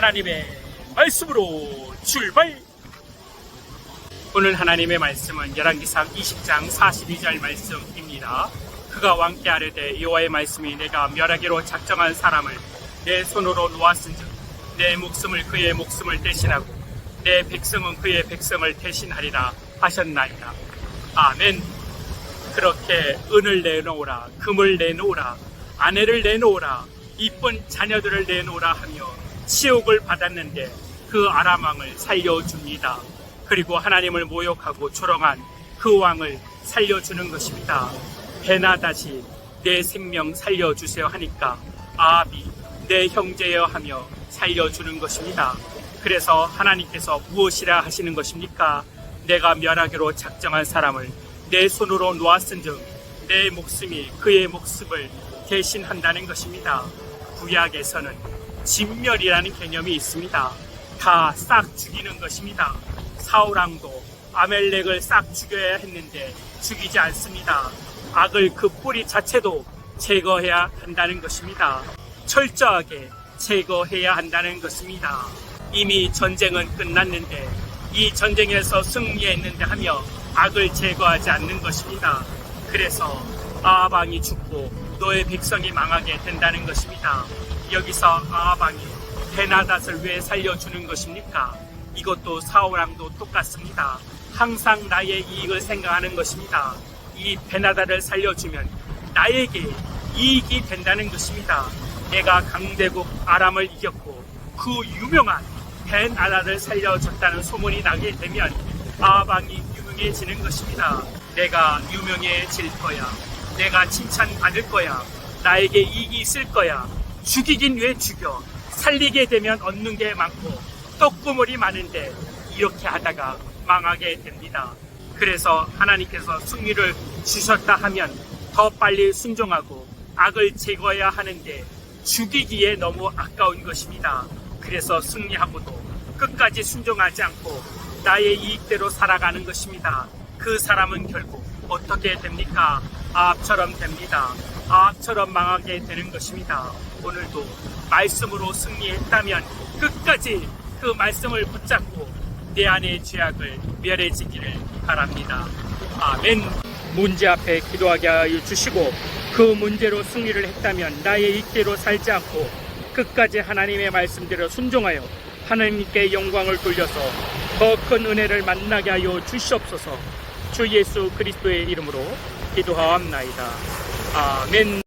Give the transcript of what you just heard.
하나님의 말씀으로 출발! 오늘 하나님의 말씀은 열왕기상 20장 42절 말씀입니다. 그가 왕께 아뢰되 여호와의 말씀이 내가 멸하기로 작정한 사람을 내 손으로 놓았은즉 내 목숨을 그의 목숨을 대신하고 내 백성은 그의 백성을 대신하리라 하셨나이다. 아멘. 그렇게 은을 내놓으라, 금을 내놓으라, 아내를 내놓으라, 이쁜 자녀들을 내놓으라 하며 치욕을 받았는데 그 아람왕을 살려줍니다. 그리고 하나님을 모욕하고 조롱한 그 왕을 살려주는 것입니다. 베나다시 내 생명 살려주세요 하니까 아비 내 형제여 하며 살려주는 것입니다. 그래서 하나님께서 무엇이라 하시는 것입니까? 내가 멸하기로 작정한 사람을 내 손으로 놓았은즉 내 목숨이 그의 목숨을 대신한다는 것입니다. 구약에서는 진멸이라는 개념이 있습니다. 다 싹 죽이는 것입니다. 사우랑도 아멜렉을 싹 죽여야 했는데 죽이지 않습니다. 악을 그 뿌리 자체도 제거해야 한다는 것입니다. 철저하게 제거해야 한다는 것입니다. 이미 전쟁은 끝났는데 이 전쟁에서 승리했는데 하며 악을 제거하지 않는 것입니다. 그래서 아합왕이 죽고 너의 백성이 망하게 된다는 것입니다. 여기서 아합왕이 베나닷을 왜 살려주는 것입니까? 이것도 사오랑도 똑같습니다. 항상 나의 이익을 생각하는 것입니다. 이 베나다를 살려주면 나에게 이익이 된다는 것입니다. 내가 강대국 아람을 이겼고 그 유명한 베나다를 살려줬다는 소문이 나게 되면 아방이 유명해지는 것입니다. 내가 유명해질 거야. 내가 칭찬받을 거야. 나에게 이익이 있을 거야. 죽이긴 왜 죽여? 살리게 되면 얻는 게 많고 떡구물이 많은데 이렇게 하다가 망하게 됩니다. 그래서 하나님께서 승리를 주셨다 하면 더 빨리 순종하고 악을 제거해야 하는데 죽이기에 너무 아까운 것입니다. 그래서 승리하고도 끝까지 순종하지 않고 나의 이익대로 살아가는 것입니다. 그 사람은 결국 어떻게 됩니까? 아합처럼 됩니다. 아합처럼 망하게 되는 것입니다. 오늘도 말씀으로 승리했다면 끝까지 그 말씀을 붙잡고 내 안의 죄악을 멸해지기를 바랍니다. 아멘. 문제 앞에 기도하게 하여 주시고 그 문제로 승리를 했다면 나의 이익대로 살지 않고 끝까지 하나님의 말씀대로 순종하여 하나님께 영광을 돌려서 더 큰 은혜를 만나게 하여 주시옵소서 주 예수 그리스도의 이름으로 기도하옵나이다. 아멘.